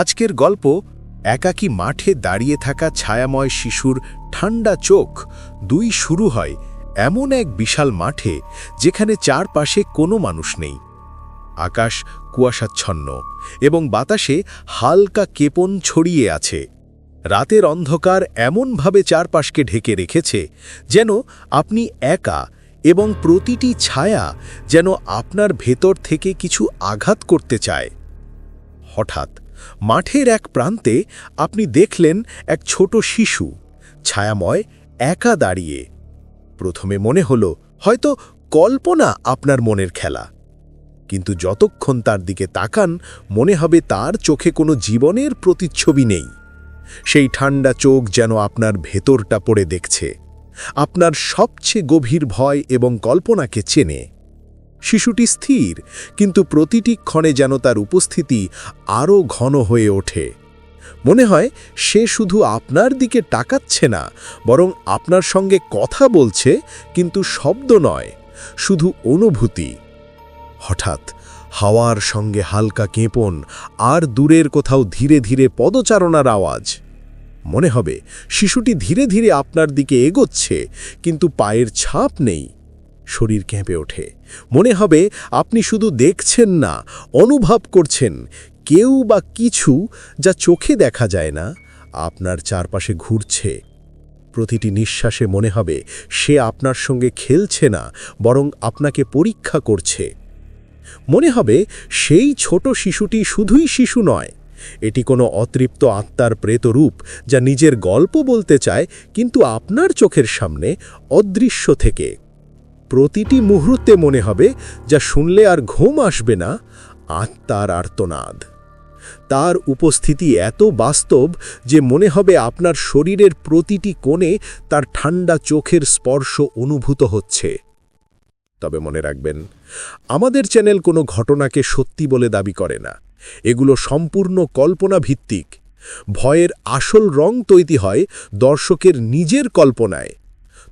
আজকের গল্প, একাকী মাঠে দাঁড়িয়ে থাকা ছায়াময় শিশুর ঠান্ডা চোখ, দুই শুরু হয় এমন এক বিশাল মাঠে যেখানে চারপাশে কোনো মানুষ নেই। আকাশ কুয়াশাচ্ছন্ন এবং বাতাসে হালকা কেপন ছড়িয়ে আছে। রাতের অন্ধকার এমনভাবে চারপাশকে ঢেকে রেখেছে যেন আপনি একা এবং প্রতিটি ছায়া যেন আপনার ভেতর থেকে কিছু আঘাত করতে চায়। হঠাৎ মাঠের এক প্রান্তে আপনি দেখলেন এক ছোট শিশু, ছায়াময়, একা দাঁড়িয়ে। প্রথমে মনে হলো, হয়তো কল্পনা আপনার মনের খেলা। কিন্তু যতক্ষণ তার দিকে তাকান, মনে হবে তার চোখে কোনো জীবনের প্রতিচ্ছবি নেই। সেই ঠান্ডা চোখ যেন আপনার ভেতরটা পড়ে দেখছে। আপনার সবচেয়ে গভীর ভয় এবং কল্পনাকে চেনে। শিশুটি স্থির, কিন্তু প্রতিটি ক্ষণে যেন তার উপস্থিতি আরও ঘন হয়ে ওঠে। মনে হয় সে শুধু আপনার দিকে টাকাচ্ছে না, বরং আপনার সঙ্গে কথা বলছে, কিন্তু শব্দ নয়, শুধু অনুভূতি। হঠাৎ হাওয়ার সঙ্গে হালকা কেঁপন, আর দূরের কোথাও ধীরে ধীরে পদচারণার আওয়াজ। মনে হবে শিশুটি ধীরে ধীরে আপনার দিকে এগোচ্ছে, কিন্তু পায়ের ছাপ নেই, শরীর কেঁপে ওঠে। মনে হবে আপনি শুধু দেখছেন না, অনুভব করছেন। কেউ বা কিছু যা চোখে দেখা যায় না, আপনার চারপাশে ঘুরছে। প্রতিটি নিঃশ্বাসে মনে হবে সে আপনার সঙ্গে খেলছে না, বরং আপনাকে পরীক্ষা করছে। মনে হবে সেই ছোট শিশুটি শুধুই শিশু নয়, এটি কোনো অতৃপ্ত আত্মার প্রেতরূপ যা নিজের গল্প বলতে চায়, কিন্তু আপনার চোখের সামনে অদৃশ্য থেকে। প্রতিটি মুহূর্তে মনে হবে যা শুনলে আর ঘুম আসবে না, আত্মার আর্তনাদ। তার উপস্থিতি এত বাস্তব যে মনে হবে আপনার শরীরের প্রতিটি কোণে তার ঠান্ডা চোখের স্পর্শ অনুভূত হচ্ছে। তবে মনে রাখবেন, আমাদের চ্যানেল কোনো ঘটনাকে সত্যি বলে দাবি করে না। এগুলো সম্পূর্ণ কল্পনা ভিত্তিক ভয়ের আসল রং তৈরি হয় দর্শকের নিজের কল্পনায়।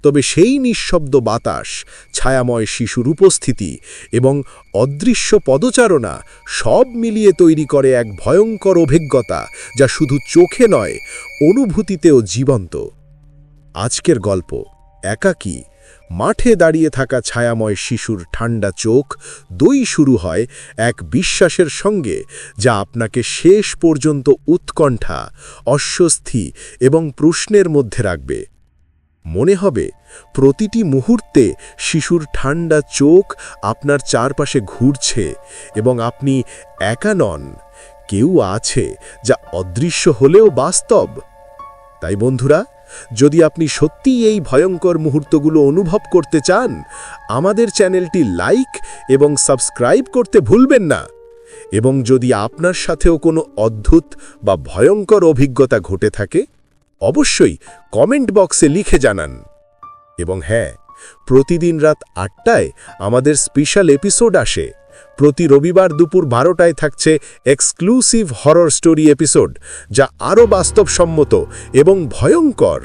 তবে সেই নিঃশব্দ বাতাস, ছায়াময় শিশুর উপস্থিতি এবং অদৃশ্য পদচারণা সব মিলিয়ে তৈরি করে এক ভয়ঙ্কর অভিজ্ঞতা যা শুধু চোখে নয়, অনুভূতিতেও জীবন্ত। আজকের গল্প একাকী, মাঠে দাঁড়িয়ে থাকা ছায়াময় শিশুর ঠান্ডা চোখ, দই শুরু হয় এক বিশ্বাসের সঙ্গে যা আপনাকে শেষ পর্যন্ত উৎকণ্ঠা, অস্বস্তি এবং প্রশ্নের মধ্যে রাখবে। মনে হবে, প্রতিটি মুহূর্তে শিশুর ঠান্ডা চোখ আপনার চারপাশে ঘুরছে এবং আপনি একা নন, কেউ আছে যা অদৃশ্য হলেও বাস্তব। তাই বন্ধুরা, যদি আপনি সত্যিই এই ভয়ঙ্কর মুহূর্তগুলো অনুভব করতে চান, আমাদের চ্যানেলটি লাইক এবং সাবস্ক্রাইব করতে ভুলবেন না। এবং যদি আপনার সাথেও কোনো অদ্ভুত বা ভয়ঙ্কর অভিজ্ঞতা ঘটে থাকে অবশ্যই কমেন্ট বক্সে লিখে জানান। এবং হ্যাঁ প্রতিদিন রাত আটটায় আমাদের স্পেশাল এপিসোড আসে। প্রতি রবিবার দুপুর বারোটায় থাকছে এক্সক্লুসিভ হরর স্টোরি এপিসোড, যা আরও বাস্তবসম্মত এবং ভয়ঙ্কর।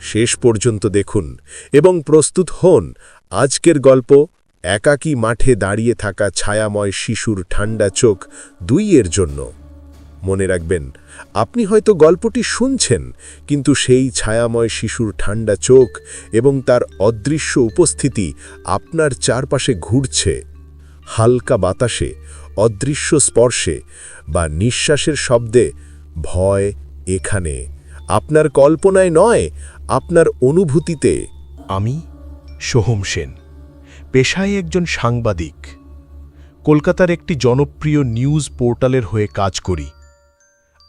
শেষ পর্যন্ত দেখুন এবং প্রস্তুত হন আজকের গল্প, একাকী মাঠে দাঁড়িয়ে থাকা ছায়াময় শিশুর ঠান্ডা চোখ দুইয়ের জন্য। মনে রাখবেন, আপনি হয়তো গল্পটি শুনছেন, কিন্তু সেই ছায়াময় শিশুর ঠান্ডা চোখ এবং তার অদৃশ্য উপস্থিতি আপনার চারপাশে ঘুরছে। হালকা বাতাসে, অদৃশ্য স্পর্শে বা নিঃশ্বাসের শব্দে, ভয় এখানে। আপনার কল্পনায় নয়, আপনার অনুভূতিতে। আমি সোহম সেন, পেশায় একজন সাংবাদিক। কলকাতার একটি জনপ্রিয় নিউজ পোর্টালের হয়ে কাজ করি।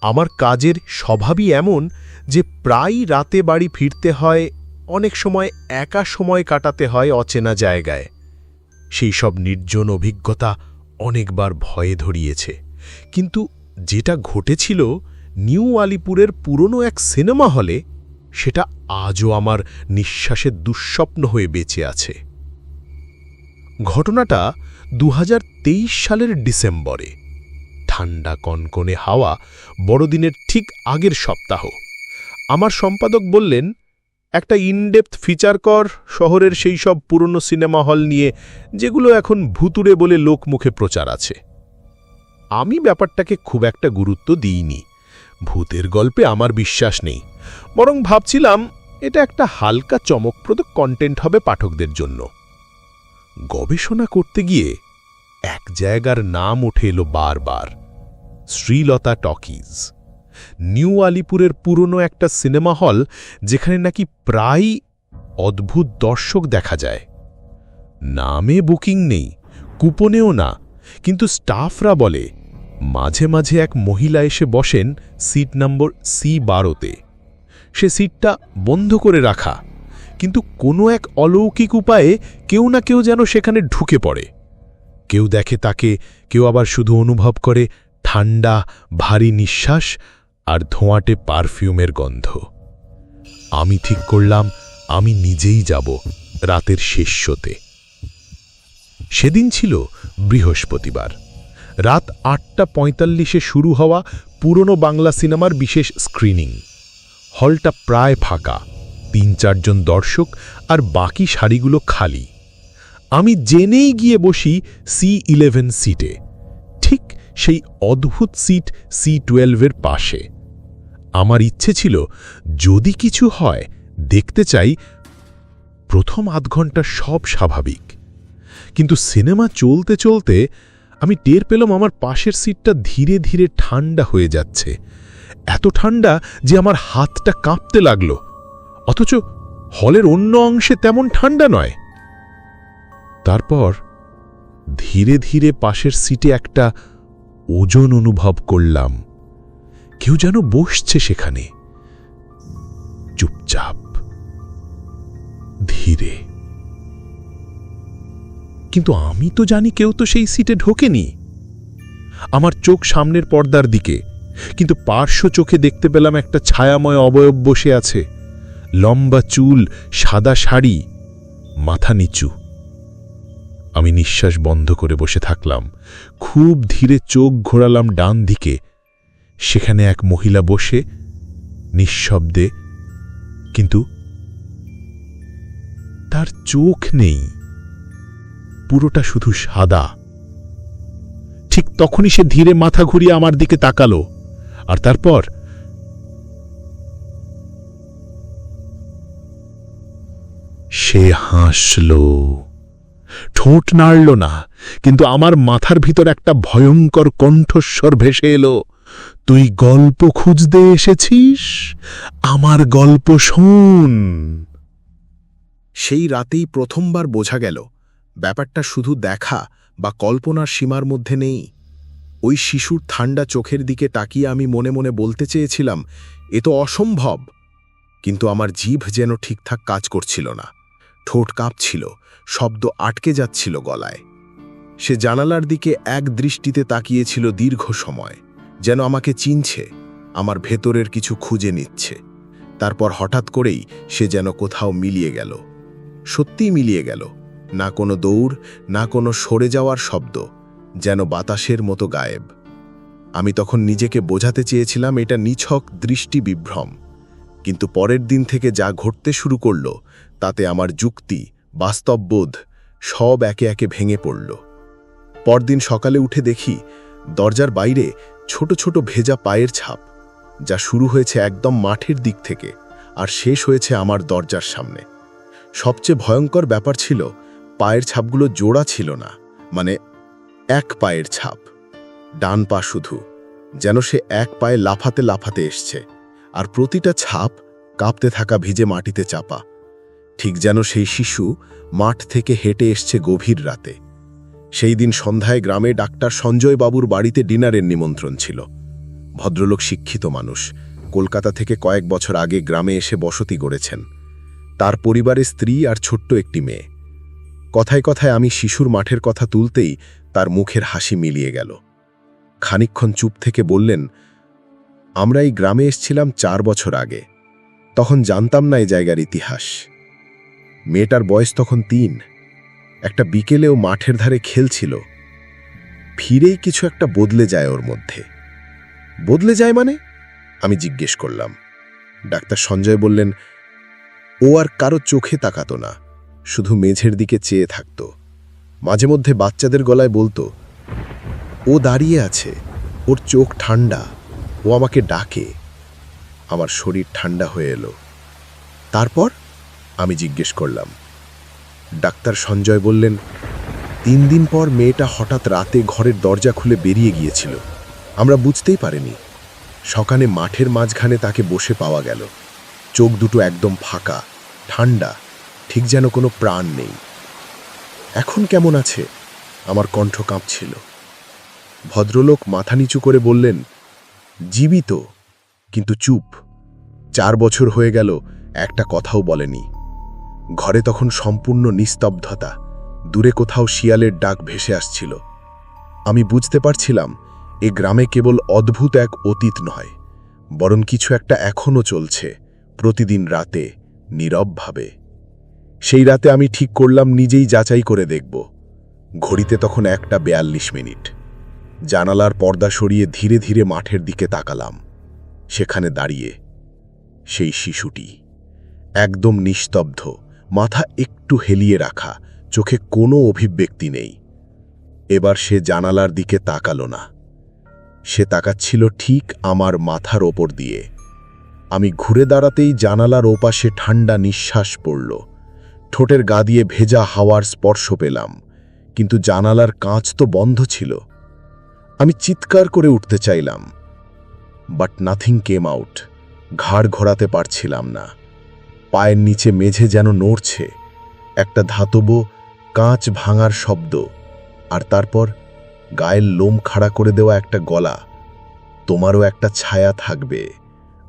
আমার কাজের স্বভাবই এমন যে প্রায় রাতে বাড়ি ফিরতে হয়, অনেক সময় একা সময় কাটাতে হয় অচেনা জায়গায়। সেই সব নির্জন অভিজ্ঞতা অনেকবার ভয়ে ধরিয়েছে। কিন্তু যেটা ঘটেছিল নিউ আলিপুরের পুরনো এক সিনেমা হলে, সেটা আজও আমার নিঃশ্বাসের দুঃস্বপ্ন হয়ে বেঁচে আছে। ঘটনাটা দু হাজার তেইশ সালের ডিসেম্বরে। ঠান্ডা কনকনে হাওয়া বড়দিনের ঠিক আগের সপ্তাহ। আমার সম্পাদক বললেন, একটা ইনডেপথ ফিচার কর, শহরের সেই সব পুরনো সিনেমা হল নিয়ে, যেগুলো এখন ভুতুরে বলে লোকমুখে প্রচার আছে। আমি ব্যাপারটাকে খুব একটা গুরুত্ব দিইনি। ভূতের গল্পে আমার বিশ্বাস নেই। বরং ভাবছিলাম, এটা একটা হালকা চমকপ্রদ কন্টেন্ট হবে পাঠকদের জন্য। গবেষণা করতে গিয়ে এক জায়গার নাম উঠে এলো বারবার। শ্রীলতা টকিজ। নিউ আলিপুরের পুরনো একটা সিনেমা হল যেখানে নাকি প্রায় অদ্ভুত দর্শক দেখা যায়। নামে বুকিং নেই, কুপনেও না, কিন্তু স্টাফরা বলে, মাঝে মাঝে এক মহিলা এসে বসেন সিট নম্বর সি বারোতে। সে সিটটা বন্ধ করে রাখা, কিন্তু কোনো এক অলৌকিক উপায়ে কেউ না কেউ যেন সেখানে ঢুকে পড়ে। কেউ দেখে তাকে, কেউ আবার শুধু অনুভব করে ঠান্ডা ভারী নিঃশ্বাস আর ধোঁয়াটে পারফিউমের গন্ধ। আমি ঠিক করলাম, আমি নিজেই যাব রাতের শেষ শোতে। সেদিন ছিল বৃহস্পতিবার। রাত আটটা পঁয়তাল্লিশে শুরু হওয়া পুরনো বাংলা সিনেমার বিশেষ স্ক্রিনিং। হলটা প্রায় ফাঁকা, তিন চারজন দর্শক আর বাকি শাড়িগুলো খালি। আমি জেনেই গিয়ে বসি সি ইলেভেন সিটে। ঠিক সেই অদ্ভুত সিট সি টুয়েলভের পাশে। আমার ইচ্ছে ছিল যদি কিছু হয়, দেখতে চাই, প্রথম আধ ঘণ্টা সব স্বাভাবিক। কিন্তু সিনেমা চলতে চলতে আমি টের পেলাম আমার পাশের সিটটা ধীরে ধীরে ঠান্ডা হয়ে যাচ্ছে। এত ঠান্ডা যে আমার হাতটা কাঁপতে লাগল। অথচ হলের অন্য অংশে তেমন ঠান্ডা নয়। তারপর ধীরে ধীরে পাশের সিটে একটা ওজন অনুভব করলাম। কেউ যেন বসছে সেখানে। চুপচাপ। ধীরে। কিন্তু আমি তো জানি কেউ তো সেই সিটে ঢোকেনি। আমার চোখ সামনের পর্দার দিকে, কিন্তু পার্শ্ব চোখে দেখতে পেলাম একটা ছায়াময় অবয়ব বসে আছে। লম্বা চুল, সাদা শাড়ি, মাথা নিচু। আমি নিঃশ্বাস বন্ধ করে বসে থাকলাম। খুব ধীরে চোখ ঘোরালাম ডান দিকে। সেখানে এক মহিলা বসে, নিঃশব্দে, কিন্তু তার চোখ নেই। পুরোটা শুধু সাদা। ঠিক তখনই সে ধীরে মাথা ঘুরিয়ে আমার দিকে তাকালো। আর তারপর সে হাসল। ঠোঁট নাড়ল না, কিন্তু আমার মাথার ভিতর একটা ভয়ঙ্কর কণ্ঠস্বর ভেসে এলো। তুই গল্প খুঁজতে এসেছিস? আমার গল্প শোন! সেই রাতেই প্রথমবার বোঝা গেল, ব্যাপারটা শুধু দেখা বা কল্পনার সীমার মধ্যে নেই। ওই শিশুর ঠান্ডা চোখের দিকে তাকিয়ে আমি মনে মনে বলতে চেয়েছিলাম, এ তো অসম্ভব। কিন্তু আমার জিভ যেন ঠিকঠাক কাজ করছিল না। ঠোঁট কাঁপছিল, শব্দ আটকে যাচ্ছিল গলায়। সে জানালার দিকে এক দৃষ্টিতে তাকিয়েছিল দীর্ঘ সময়, যেন আমাকে চিনছে, আমার ভেতরের কিছু খুঁজে নিচ্ছে। তারপর হঠাৎ করেই সে যেন কোথাও মিলিয়ে গেল। সত্যিই মিলিয়ে গেল, না কোনো দৌড়, না কোনো সরে যাওয়ার শব্দ, যেন বাতাসের মতো গায়েব। আমি তখন নিজেকে বোঝাতে চেয়েছিলাম এটা নিছক দৃষ্টি বিভ্রম, কিন্তু পরের দিন থেকে যা ঘটতে শুরু করল তাতে আমার যুক্তি, বাস্তববোধ সব একে একে ভেঙে পড়ল। পরদিন সকালে উঠে দেখি, দরজার বাইরে ছোট ছোট ভেজা পায়ের ছাপ, যা শুরু হয়েছে একদম মাঠের দিক থেকে আর শেষ হয়েছে আমার দরজার সামনে। সবচেয়ে ভয়ঙ্কর ব্যাপার ছিল, পায়ের ছাপগুলো জোড়া ছিল না মানে এক পায়ের ছাপ, ডান পা শুধু, যেন সে এক পায়ে লাফাতে লাফাতে এসছে, আর প্রতিটা ছাপ কাঁপতে থাকা ভিজে মাটিতে চাপা। ঠিক যেন সেই শিশু মাঠ থেকে হেঁটে এসছে গভীর রাতে। সেই দিন সন্ধ্যায় গ্রামে ডাক্তার সঞ্জয় বাবুর বাড়িতে ডিনারের নিমন্ত্রণ ছিল। ভদ্রলোক শিক্ষিত মানুষ। কলকাতা থেকে কয়েক বছর আগে গ্রামে এসে বসতি গড়েছেন। তার পরিবারে স্ত্রী আর ছোট্ট একটি মেয়ে। কথায় কথায় আমি শিশুর মাঠের কথা তুলতেই তার মুখের হাসি মিলিয়ে গেল। খানিক্ষণ চুপ থেকে বললেন, আমরা এই গ্রামে এসছিলাম চার বছর আগে। তখন জানতাম না এই জায়গার ইতিহাস। মেয়েটার বয়স তখন তিন। একটা বিকেলেও মাঠের ধারে খেলছিল। ফিরেই কিছু একটা বদলে যায় ওর মধ্যে। বদলে যায় মানে? আমি জিজ্ঞেস করলাম। ডাক্তার সঞ্জয় বললেন, ও আর কারও চোখে তাকাতো না, শুধু মেঝের দিকে চেয়ে থাকত। মাঝে মধ্যে বাচ্চাদের গলায় বলতো, ও দাঁড়িয়ে আছে, ওর চোখ ঠান্ডা, ও আমাকে ডাকে, আমার শরীর ঠান্ডা হয়ে এলো। তারপর আমি জিজ্ঞেস করলাম। ডাক্তার সঞ্জয় বললেন, তিন দিন পর মেয়েটা হঠাৎ রাতে ঘরের দরজা খুলে বেরিয়ে গিয়েছিল। আমরা বুঝতেই পারিনি। সকালে মাঠের মাঝখানে তাকে বসে পাওয়া গেল। চোখ দুটো একদম ফাঁকা, ঠান্ডা, ঠিক যেন কোনো প্রাণ নেই। এখন কেমন আছে? আমার কণ্ঠ কাঁপছিল। ভদ্রলোক মাথা নিচু করে বললেন, জীবিত, কিন্তু চুপ। চার বছর হয়ে গেল, একটা কথাও বলেনি। ঘরে তখন সম্পূর্ণ নিস্তব্ধতা। দূরে কোথাও শিয়ালের ডাক ভেসে আসছিল। আমি বুঝতে পারছিলাম, এ গ্রামে কেবল অদ্ভুত এক অতীত নয়, বরং কিছু একটা এখনও চলছে, প্রতিদিন রাতে, নীরবভাবে। সেই রাতে আমি ঠিক করলাম নিজেই যাচাই করে দেখব। ঘড়িতে তখন একটা বেয়াল্লিশ মিনিট। জানালার পর্দা সরিয়ে ধীরে ধীরে মাঠের দিকে তাকালাম। সেখানে দাঁড়িয়ে, সেই শিশুটি, একদম নিস্তব্ধ। মাথা একটু হেলিয়ে রাখা, চোখে কোনো অভিব্যক্তি নেই। এবার সে জানালার দিকে তাকালো না। সে তাকাচ্ছিল ঠিক আমার মাথার ওপর দিয়ে। আমি ঘুরে দাঁড়াতেই জানালার ওপাশে ঠান্ডা নিঃশ্বাস পড়ল। ঠোঁটের গা দিয়ে ভেজা হাওয়ার স্পর্শ পেলাম, কিন্তু জানালার কাঁচ তো বন্ধ ছিল। আমি চিৎকার করে উঠতে চাইলাম, বাট নাথিং কেম আউট, ঘাড় ঘোরাতে পারছিলাম না। পায়ের নিচে মেঝে যেন নড়ছে। একটা ধাতব কাঁচ ভাঙার শব্দ, আর তারপর গায়ের লোম খাড়া করে দেওয়া একটা গলা, তোমারও একটা ছায়া থাকবে,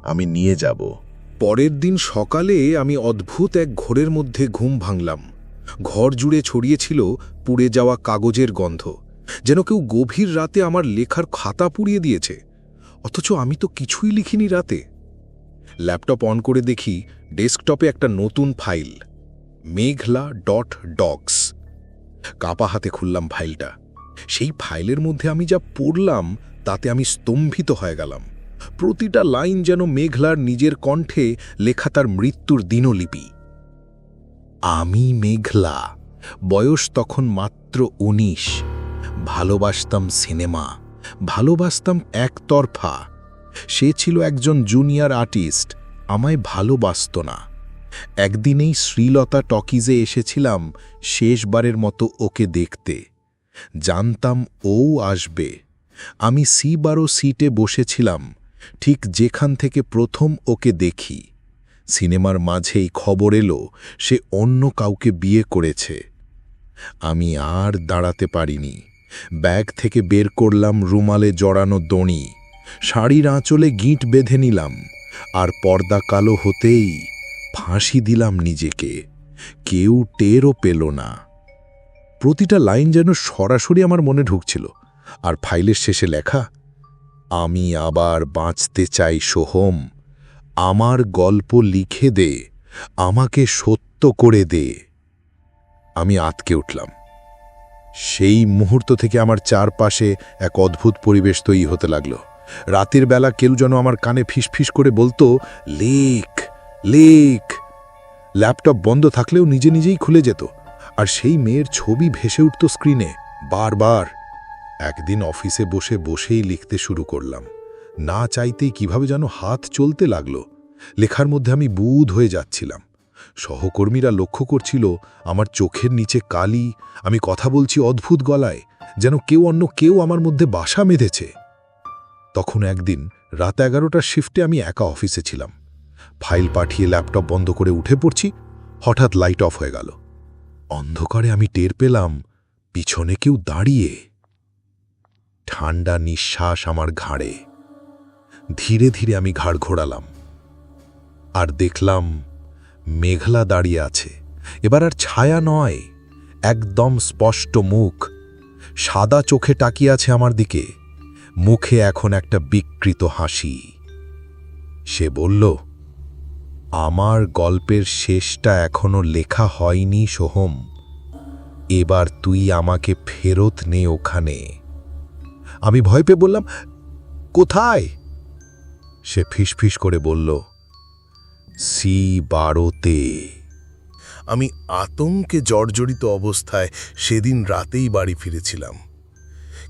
আমি নিয়ে যাব। পরের দিন সকালে আমি অদ্ভুত এক ঘোরের মধ্যে ঘুম ভাঙলাম। ঘর জুড়ে ছড়িয়েছিল পুড়ে যাওয়া কাগজের গন্ধ, যেন কেউ গভীর রাতে আমার লেখার খাতা পুড়িয়ে দিয়েছে। অথচ আমি তো কিছুই লিখিনি রাতে। ল্যাপটপ অন করে দেখি ডেস্কটপে একটা নতুন ফাইল, মেঘলা ডট ডগস। কাপা হাতে খুললাম ফাইলটা। সেই ফাইলের মধ্যে আমি যা পড়লাম, তাতে আমি স্তম্ভিত হয়ে গেলাম। প্রতিটা লাইন যেন মেঘলার নিজের কণ্ঠে লেখা তার মৃত্যুর দিনলিপি। আমি মেঘলা, বয়স তখন মাত্র উনিশ। ভালোবাসতাম সিনেমা, ভালোবাসতাম একতরফা। সে ছিল একজন জুনিয়র আর্টিস্ট, আমায় ভালোবাসত না। একদিনেই শ্রীলতা টকিজে এসেছিলাম শেষবারের মতো ওকে দেখতে। জানতাম ও আসবে। আমি সি বারো সিটে বসেছিলাম, ঠিক যেখান থেকে প্রথম ওকে দেখি। সিনেমার মাঝেই খবর এলো, সে অন্য কাউকে বিয়ে করেছে। আমি আর দাঁড়াতে পারিনি। ব্যাগ থেকে বের করলাম রুমালে জড়ানো দড়ি। শাড়ির আঁচলে গিঁট বেঁধে নিলাম, আর পর্দা কালো হতেই ফাঁসি দিলাম নিজেকে। কেউ টেরও পেল না। প্রতিটা লাইন যেন সরাসরি আমার মনে ঢুকছিল, আর ফাইলের শেষে লেখা, আমি আবার বাঁচতে চাই সোহম, আমার গল্প লিখে দে, আমাকে সত্য করে দে। আমি আতকে উঠলাম। সেই মুহূর্ত থেকে আমার চারপাশে এক অদ্ভুত পরিবেশ তৈরি হতে লাগল। রাতের বেলা কেউ যেন আমার কানে ফিসফিস করে বলতো লেখ লেখ ল্যাপটপ বন্ধ থাকলেও নিজে নিজেই খুলে যেত, আর সেই মেয়ের ছবি ভেসে উঠত স্ক্রিনে, বারবার। একদিন অফিসে বসে বসেই লিখতে শুরু করলাম, না চাইতেই কীভাবে যেন হাত চলতে লাগল। লেখার মধ্যে আমি বুধ হয়ে যাচ্ছিলাম। সহকর্মীরা লক্ষ্য করছিল আমার চোখের নিচে কালি, আমি কথা বলছি অদ্ভুত গলায়, যেন কেউ অন্য কেউ আমার মধ্যে বাসা বেঁধেছে তখন একদিন রাত এগারোটার শিফটে আমি একা অফিসে ছিলাম। ফাইল পাঠিয়ে ল্যাপটপ বন্ধ করে উঠে পড়ছি, হঠাৎ লাইট অফ হয়ে গেল। অন্ধকারে আমি টের পেলাম, পিছনে কেউ দাঁড়িয়ে। ঠান্ডা নিঃশ্বাস আমার ঘাড়ে। ধীরে ধীরে আমি ঘাড় ঘোরালাম। আর দেখলাম, মেঘলা দাঁড়িয়ে আছে। এবার আর ছায়া নয়, একদম স্পষ্ট মুখ। সাদা চোখে তাকিয়ে আছে আমার দিকে। মুখে এখন একটা বিকৃত হাসি। সে বলল, আমার গল্পের শেষটা এখনও লেখা হয়নি, সোহম। এবার তুই আমাকে ফেরত নে ওখানে। আমি ভয় পেয়ে বললাম, কোথায়? সে ফিসফিস করে বলল, সি বারোতে আমি আতঙ্কে জর্জরিত অবস্থায় সেদিন রাতেই বাড়ি ফিরেছিলাম।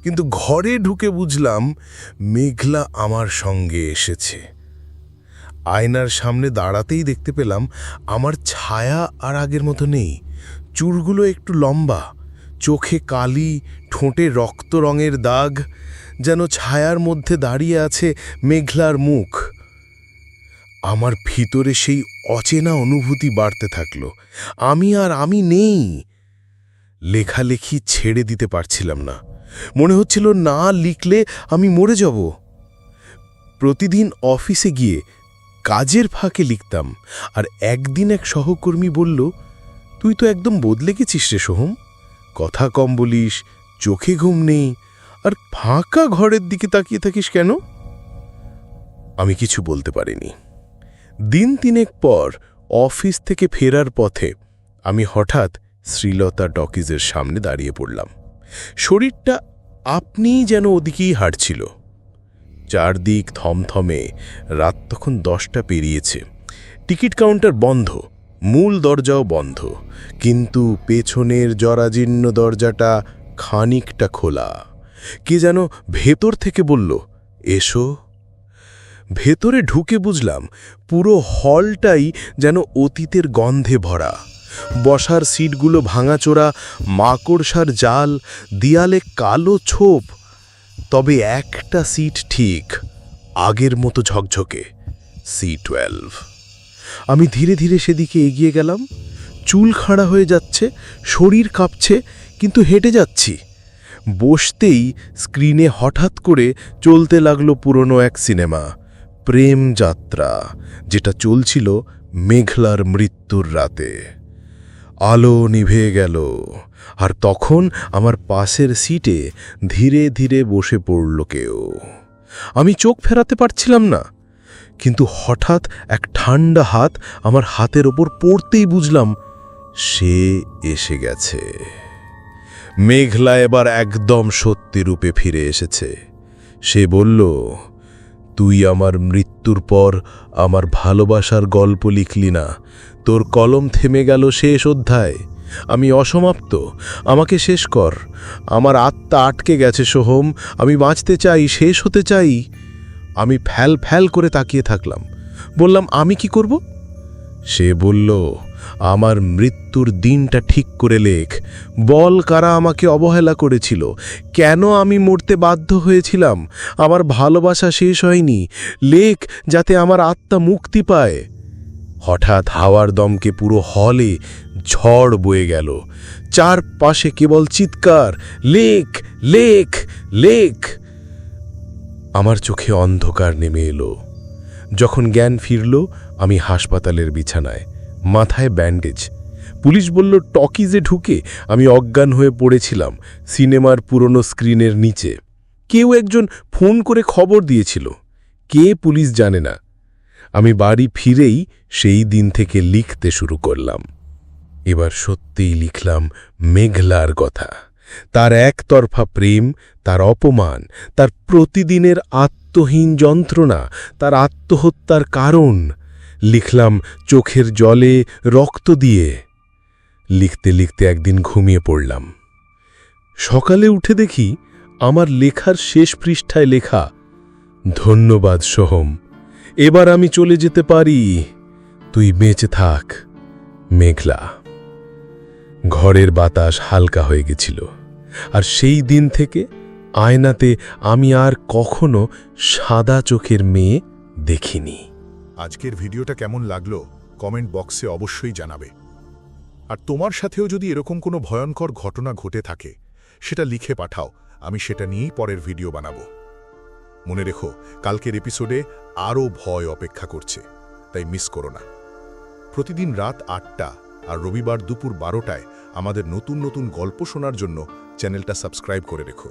কিন্তু ঘরে ঢুকে বুঝলাম মেঘলা আমার সঙ্গে এসেছে। আয়নার সামনে দাঁড়াতেই দেখতে পেলাম আমার ছায়া আর আগের মতো নেই। চুলগুলো একটু লম্বা, চোখে কালি, ঠোঁটে রক্ত রঙের দাগ, যেন ছায়ার মধ্যে দাঁড়িয়ে আছে মেঘলার মুখ। আমার ভিতরে সেই অচেনা অনুভূতি বাড়তে থাকল। আমি আর আমি নেই। লেখালেখি ছেড়ে দিতে পারছিলাম না। মনে হচ্ছিল না লিখলে আমি মরে যাব। প্রতিদিন অফিসে গিয়ে কাজের ফাঁকে লিখতাম, আর একদিন এক সহকর্মী বলল, তুই তো একদম বদলে গেছিস রে সোহম। কথা কম বলিস, চোখে ঘুম নেই, আর ফাঁকা ঘরের দিকে তাকিয়ে থাকিস কেন? আমি কিছু বলতে পারিনি। দিন তিনেক পর অফিস থেকে ফেরার পথে আমি হঠাৎ শ্রীলতা ডকিজের সামনে দাঁড়িয়ে পড়লাম। শরীরটা আপনিই যেন ওদিকেই হাঁটছিল। চারদিক থমথমে, রাত তখন দশটা পেরিয়েছে। টিকিট কাউন্টার বন্ধ, মূল দরজাও বন্ধ। কিন্তু পেছনের জরাজীর্ণ দরজাটা খানিকটা খোলা। কে যেন ভেতর থেকে বলল, এসো। ভেতরে ঢুকে বুঝলাম, পুরো হলটাই যেন অতীতের গন্ধে ভরা। বসার সিটগুলো ভাঙাচোরা, মাকড়সার জাল, দিয়ালে কালো ছোপ। তবে একটা সিট ঠিক, আগের মতো ঝকঝকে, সি টুয়েলভ। আমি ধীরে ধীরে সেদিকে এগিয়ে গেলাম। চুল খাড়া হয়ে যাচ্ছে, শরীর কাঁপছে, কিন্তু হেঁটে যাচ্ছি। বসতেই স্ক্রিনে হঠাৎ করে চলতে লাগল পুরনো এক সিনেমা, প্রেম যাত্রা, যেটা চলছিল মেঘলার মৃত্যুর রাতে। আলো নিভে গেল। আর তখন আমার পাশের সিটে ধীরে ধীরে বসে পড়ল কেউ। আমি চোখ ফেরাতে পারছিলাম না, কিন্তু হঠাৎ এক ঠান্ডা হাত আমার হাতের ওপর পড়তেই বুঝলাম সে এসে গেছে। মেঘলা এবার একদম সত্যি রূপে ফিরে এসেছে। সে বলল, তুই আমার মৃত্যুর পর আমার ভালোবাসার গল্প লিখলি না তোর কলম থেমে গেল শেষ অধ্যায়। আমি অসমাপ্ত। আমাকে শেষ কর। আমার আত্মা আটকে গেছে, সোহম। আমি বাঁচতে চাই, শেষ হতে চাই। আমি ফ্যাল ফ্যাল করে তাকিয়ে থাকলাম। বললাম, আমি কি করব? সে বলল, আমার মৃত্যুর দিনটা ঠিক করে লেখ। বল কারা আমাকে অবহেলা করেছিল। কেন আমি মরতে বাধ্য হয়েছিলাম? আমার ভালোবাসা শেষ হয়নি। লেখ যাতে আমার আত্মা মুক্তি পায়। হঠাৎ হাওয়ার দমকে পুরো হলে ঝড় বয়ে গেল। চারপাশে কেবল চিৎকার লেখ লেখ লেখ আমার চোখে অন্ধকার নেমে এলো। যখন জ্ঞান ফিরল, আমি হাসপাতালের বিছানায়, মাথায় ব্যান্ডেজ। পুলিশ বলল টকিজে ঢুকে। আমি অজ্ঞান হয়ে পড়েছিলাম সিনেমার পুরনো স্ক্রিনের নিচে। কেউ একজন ফোন করে খবর দিয়েছিল। কে পুলিশ জানে না। আমি বাড়ি ফিরেই সেই দিন থেকে লিখতে শুরু করলাম। এবার সত্যিই লিখলাম মেঘলার কথা। তার একতরফা প্রেম, তার অপমান, তার প্রতিদিনের আত্মহীন যন্ত্রণা, তার আত্মহত্যার কারণ। লিখলাম চোখের জলে রক্ত দিয়ে। লিখতে লিখতে একদিন ঘুমিয়ে পড়লাম। সকালে উঠে দেখি আমার লেখার শেষ পৃষ্ঠায় লেখা, ধন্যবাদ সোহম এবার আমি চলে যেতে পারি। তুই বেঁচে থাক, মেঘলা। ঘরের বাতাস হালকা হয়ে গেছিল। আর সেই দিন থেকে আয়নাতে আমি আর কখনো সাদা চোখের মেয়ে দেখিনি। আজকের ভিডিওটা কেমন লাগল, কমেন্ট বক্সে অবশ্যই জানাবে। আর তোমার সাথেও যদি এরকম কোনো ভয়ঙ্কর ঘটনা ঘটে থাকে, সেটা লিখে পাঠাও, আমি সেটা নিয়েই পরের ভিডিও বানাবো। মনে রেখো, কালকের এপিসোডে আরও ভয় অপেক্ষা করছে, তাই মিস করো না। প্রতিদিন রাত আটটা আর রবিবার দুপুর বারোটায় আমাদের নতুন নতুন গল্প শোনার জন্য চ্যানেলটা সাবস্ক্রাইব করে রেখো।